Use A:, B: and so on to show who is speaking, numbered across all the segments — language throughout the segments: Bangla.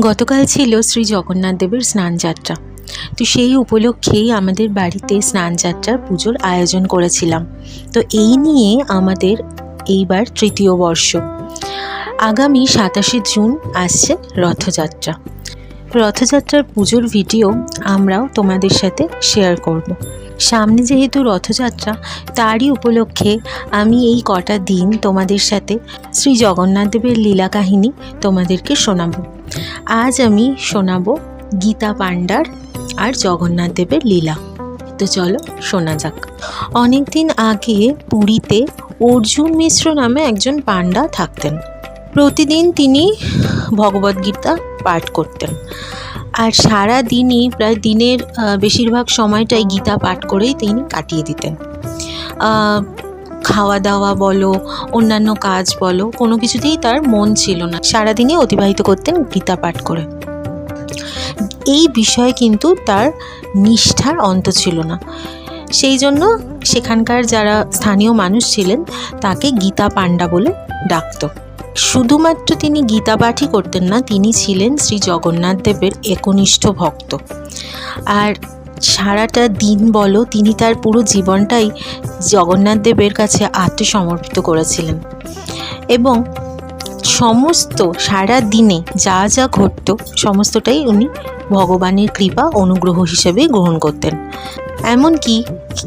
A: গতকাল ছিল শ্রী জগন্নাথ দেবের স্নানযাত্রা। তো সেই উপলক্ষেই আমাদের বাড়িতে স্নানযাত্রার পুজোর আয়োজন করেছিলাম। তো এই নিয়ে আমাদের এইবার তৃতীয় বর্ষ। আগামী সাতাশে জুন আসছে রথযাত্রা। রথযাত্রার পুজোর ভিডিও আমরাও তোমাদের সাথে শেয়ার করব। সামনে যেহেতু রথযাত্রা, তারই উপলক্ষে আমি এই কটা দিন তোমাদের সাথে শ্রী জগন্নাথ দেবের লীলা কাহিনী তোমাদেরকে শোনাবো। আজ আমি শোনাবো গীতা পাণ্ডার আর জগন্নাথ দেবের লীলা। তো চলো শোনা যাক। অনেক দিন আগে পুরীতে অর্জুন মিশ্র নামে একজন পাণ্ডা থাকতেন। প্রতিদিন তিনি ভগবদ্গীতা পাঠ করতেন। আর সারা দিনই প্রায় দিনের বেশিরভাগ সময়টাই গীতা পাঠ করেই তিনি কাটিয়ে দিতেন। খাওয়া দাওয়া বলো, অন্যান্য কাজ বলো, কোনো কিছুতেই তার মন ছিল না। সারাদিনই অতিবাহিত করতেন গীতা পাঠ করে। এই বিষয়ে কিন্তু তার নিষ্ঠার অন্ত ছিল না। সেই জন্য সেখানকার যারা স্থানীয় মানুষ ছিলেন, তাকে গীতা পাণ্ডা বলে ডাকতো। শুধুমাত্র তিনি গীতা পাঠই করতেন না, তিনি ছিলেন শ্রী জগন্নাথ দেবের একনিষ্ঠ ভক্ত। আর সারাটা দিন বলো, তিনি তার পুরো জীবনটাই জগন্নাথ দেবের কাছে আত্মসমর্পিত করেছিলেন। এবং সমস্ত সারা দিনে যা যা ঘটতো, সমস্তটাই উনি ভগবানের কৃপা, অনুগ্রহ হিসেবে গ্রহণ করতেন। এমনকি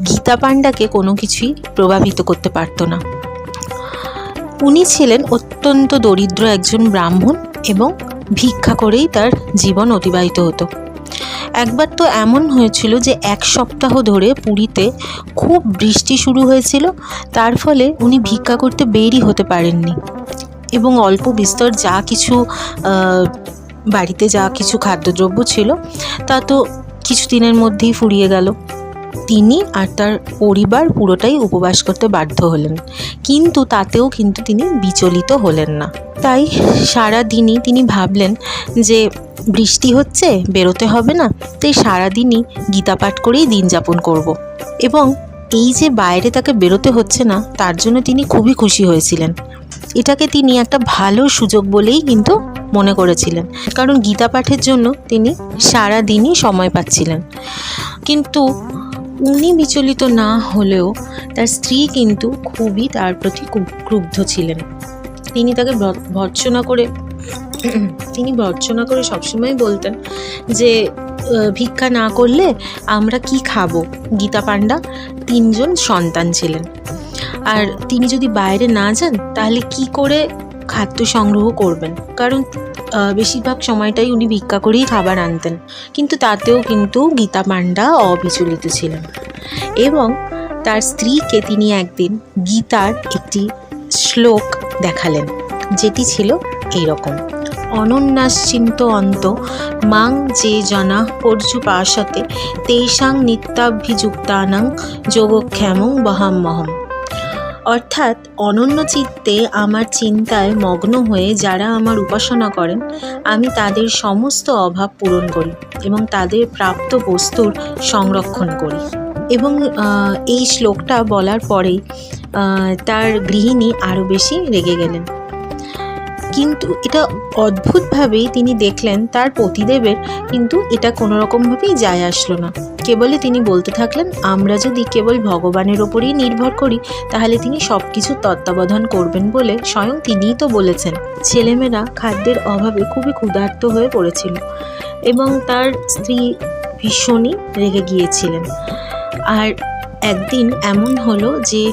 A: গীতা পাণ্ডাকে কোনো কিছুই প্রভাবিত করতে পারতো না। উনি ছিলেন অত্যন্ত দরিদ্র একজন ব্রাহ্মণ এবং ভিক্ষা করেই তার জীবন অতিবাহিত হতো। একবার তো এমন হয়েছিল যে এক সপ্তাহ ধরে পুরীতে খুব বৃষ্টি শুরু হয়েছিল, তার ফলে উনি ভিক্ষা করতে বেরই হতে পারেননি। এবং অল্প বিস্তর যা কিছু বাড়িতে যা কিছু খাদ্যদ্রব্য ছিল, তা তো কিছুদিনের মধ্যেই ফুরিয়ে গেল। তিনি আর তার পরিবার পুরোটাই উপবাস করতে বাধ্য হলেন, কিন্তু তাতেও কিন্তু তিনি বিচলিত হলেন না। তাই সারা দিনই তিনি ভাবলেন যে বৃষ্টি হচ্ছে, বেরোতে হবে না। তাই সারাদিনই গীতা পাঠ করেই দিন যাপন করব। এবং এই যে বাইরে তাকে বেরোতে হচ্ছে না, তার জন্য তিনি খুবই খুশি হয়েছিলেন। এটাকে তিনি একটা ভালো সুযোগ বলেই কিন্তু মনে করেছিলেন। কারণ গীতা পাঠের জন্য তিনি সারা দিনই সময় পাচ্ছিলেন। কিন্তু উনি বিচলিত না হলেও তার স্ত্রী কিন্তু খুবই তার প্রতি ক্রুব্ধ ছিলেন। তিনি তাকে ভর্ৎসনা করে তিনি ভর্ৎসনা করে সবসময় বলতেন যে ভিক্ষা না করলে আমরা কি খাব? গীতা পাণ্ডা তিনজন সন্তান ছিলেন। আর তিনি যদি বাইরে না যান, তাহলে কি করে খাদ্য সংগ্রহ করবেন? কারণ বেশিরভাগ সময়টাই উনি ভিক্ষা করেই খাবার আনতেন। কিন্তু তাতেও কিন্তু গীতা পাণ্ডা অবিচলিত ছিলেন। এবং তার স্ত্রীকে তিনি একদিন গীতার একটি শ্লোক দেখালেন, যেটি ছিল এইরকম। অনন্যাশ্চিন্ত অন্ত মাং যে জনা পর্যুপাশতে তেষাং নিত্যাভিযুক্তানাং যোগক্ষেমং বহাম্মহম। অর্থাৎ অনন্য চিত্তে আমার চিন্তায় মগ্ন হয়ে যারা আমার উপাসনা করেন, আমি তাদের সমস্ত অভাব পূরণ করি এবং তাদের প্রাপ্ত বস্তুর সংরক্ষণ করি। এবং এই শ্লোকটা বলার পরেই তার গৃহিণী আরও বেশি রেগে গেলেন। কিন্তু এটা অদ্ভুতভাবেই তিনি দেখলেন তার পতিদেবের, কিন্তু এটা কোনো রকমভাবেই যায় আসলো না। কেবলই তিনি বলতে থাকলেন, আমরা যদি কেবল ভগবানের ওপরেই নির্ভর করি, তাহলে তিনি সব কিছু তত্ত্বাবধান করবেন বলে স্বয়ং তিনিই তো বলেছেন। ছেলেমেয়েরা খাদ্যের অভাবে খুবই ক্ষুধার্ত হয়ে পড়েছিল এবং তার স্ত্রী ভীষণই রেগে গিয়েছিলেন। আর একদিন এমন হলো যে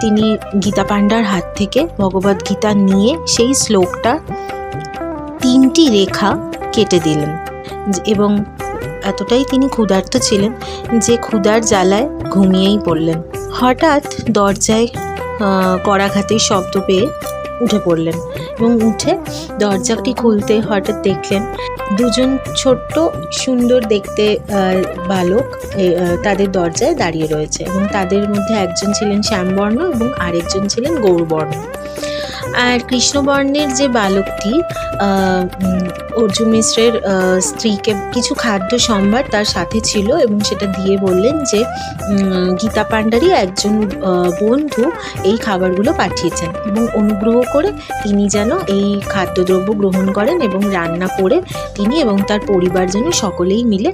A: তিনি গীতা পাণ্ডার হাত থেকে ভগবদ গীতা নিয়ে সেই শ্লোকটা তিনটি রেখা কেটে দিলেন। এবং এতটাই তিনি ক্ষুধার্ত ছিলেন যে ক্ষুধার জ্বালায় ঘুমিয়েই পড়লেন। হঠাৎ দরজায় করাঘাতের শব্দ পেয়ে উঠে পড়লেন এবং উঠে দরজাটি খুলতে হঠাৎ দেখলেন দুজন ছোট্ট, সুন্দর দেখতে বালক তাদের দরজায় দাঁড়িয়ে রয়েছে এবং তাদের মধ্যে একজন ছিলেন শ্যামবর্ণ এবং আরেকজন ছিলেন গৌরবর্ণ। আর কৃষ্ণবর্ণের যে বালকটি অর্জুন মিশ্রের স্ত্রীকে কিছু খাদ্য সম্ভার তার সাথে ছিল এবং সেটা দিয়ে বললেন যে গীতা পাণ্ডারই একজন বন্ধু এই খাবারগুলো পাঠিয়েছেন এবং অনুগ্রহ করে তিনি যেন এই খাদ্যদ্রব্য গ্রহণ করেন এবং রান্না করে তিনি এবং তার পরিবার যেন সকলেই মিলে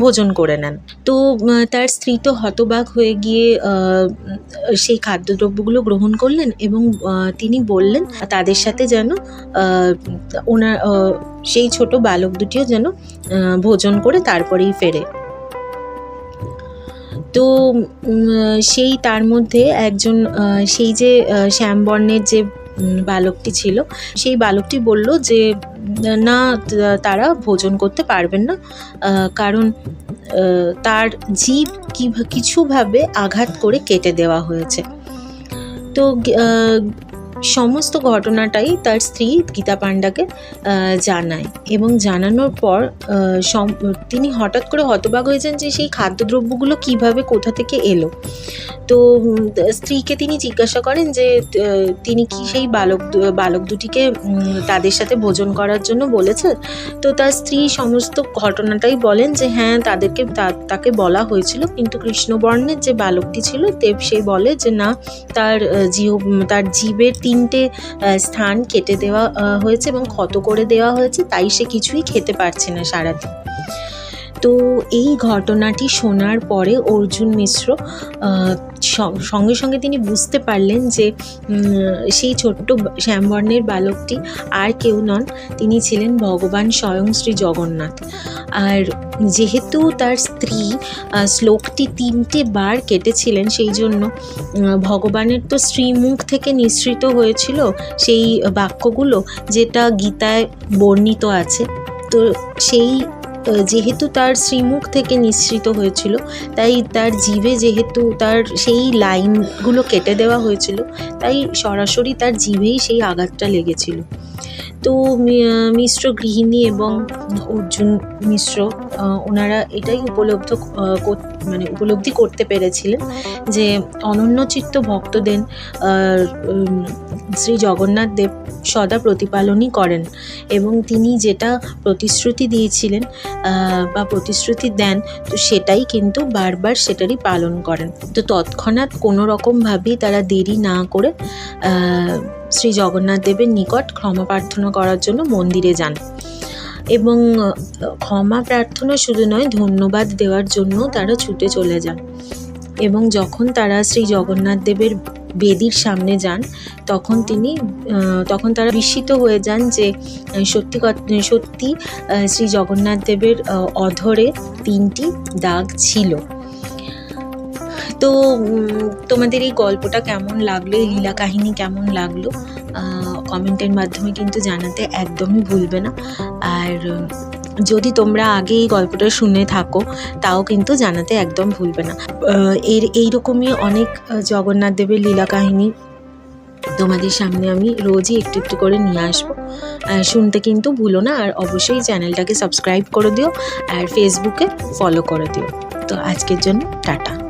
A: ভোজন করে নেন। তো তার স্ত্রী তো হতবাক হয়ে গিয়ে সেই খাদ্যদ্রব্যগুলো গ্রহণ করলেন এবং তিনি বললেন, তাদের সাথে যেন ওনার সেই ছোট বালক দুটিও যেন ভোজন করে তারপরেই ফেরে। তো সেই তার মধ্যে একজন সেই যে শ্যামবর্ণের যে বালকটি ছিল। সেই বালকটি বলল যে, না, তারা ভোজন করতে পারবেন না। কারণ তার জীব কি কিছুভাবে আঘাত করে কেটে দেওয়া হয়েছে। তো সমস্ত ঘটনাটাই তার স্ত্রী গীতা পাণ্ডাকে জানায় এবং জানানোর পর তিনি হঠাৎ করে হতবাক হয়েছেন যে সেই খাদ্যদ্রব্যগুলো কীভাবে কোথা থেকে এলো। তো স্ত্রীকে তিনি জিজ্ঞাসা করেন যে তিনি কি সেই বালক বালক দুটিকে তাদের সাথে ভোজন করার জন্য বলেছে তো তার স্ত্রী সমস্ত ঘটনাটাই বলেন যে হ্যাঁ তাদেরকে তাকে বলা হয়েছিল। কিন্তু কৃষ্ণবর্ণের যে বালকটি ছিল সে বলে যে, না, তার জিহ তার জীবের তিনটে স্থান কেটে দেওয়া হয়েছে এবং ক্ষত করে দেওয়া হয়েছে, তাই সে কিছুই খেতে পারছে না সারাদিন। তো এই ঘটনাটি শোনার পরে অর্জুন মিশ্র সঙ্গে সঙ্গে তিনি বুঝতে পারলেন যে সেই ছোট্ট শ্যামবর্ণের বালকটি আর কেউ নন, তিনি ছিলেন ভগবান স্বয়ং শ্রী জগন্নাথ। আর যেহেতু তার স্ত্রী শ্লোকটি তিনটে বার কেটেছিলেন, সেই জন্য ভগবানের তো শ্রীমুখ থেকে নিঃসৃত হয়েছিল সেই বাক্যগুলো যেটা গীতায় বর্ণিত আছে। তো সেই যেহেতু তার শ্রীমুখ থেকে নিঃসৃত হয়েছিল, তাই তার জীবে যেহেতু তার সেই লাইনগুলো কেটে দেওয়া হয়েছিল, তাই সরাসরি তার জিভেই সেই আঘাতটা লেগেছিল। তো মিশ্র গৃহিণী এবং অর্জুন মিশ্র ওনারা এটাই উপলব্ধ মানে উপলব্ধি করতে পেরেছিলেন যে অনন্যচিত্ত ভক্তদের শ্রী জগন্নাথ দেব সদা প্রতিপালনই করেন এবং তিনি যেটা প্রতিশ্রুতি দিয়েছিলেন বা প্রতিশ্রুতি দেন, তো সেটাই কিন্তু বারবার সেটারই পালন করেন। তো তৎক্ষণাৎ কোনো রকমভাবেই তারা দেরি না করে শ্রী জগন্নাথ দেবের নিকট ক্ষমা প্রার্থনা করার জন্য মন্দিরে যান। এবং ক্ষমা প্রার্থনা শুধু নয়, ধন্যবাদ দেওয়ার জন্য তারা ছুটে চলে যান। এবং যখন তারা শ্রী জগন্নাথ দেবের বেদির সামনে যান, তখন তিনি তখন তারা বিস্মিত হয়ে যান যে সত্যি সত্যি শ্রী জগন্নাথ দেবের অধরে তিনটি দাগ ছিল। তো তোমাদের এই গল্পটা কেমন লাগল? এই লীলা কাহিনী কেমন লাগল? কমেন্টের মাধ্যমে কিন্তু জানাতে একদমই ভুলবে না। আর যদি তোমরা আগে এই গল্পটা শুনে থাকো, তাও কিন্তু জানাতে একদম ভুলবে না। এর, এইরকমই অনেক জগন্নাথ দেবের লীলা কাহিনী তোমাদের সামনে আমি রোজই একটু একটু করে নিয়ে আসব। শুনতে কিন্তু ভুলো না, আর অবশ্যই চ্যানেলটাকে সাবস্ক্রাইব করে দিও, আর ফেসবুকে ফলো করে দিও। তো আজকের জন্য টাটা।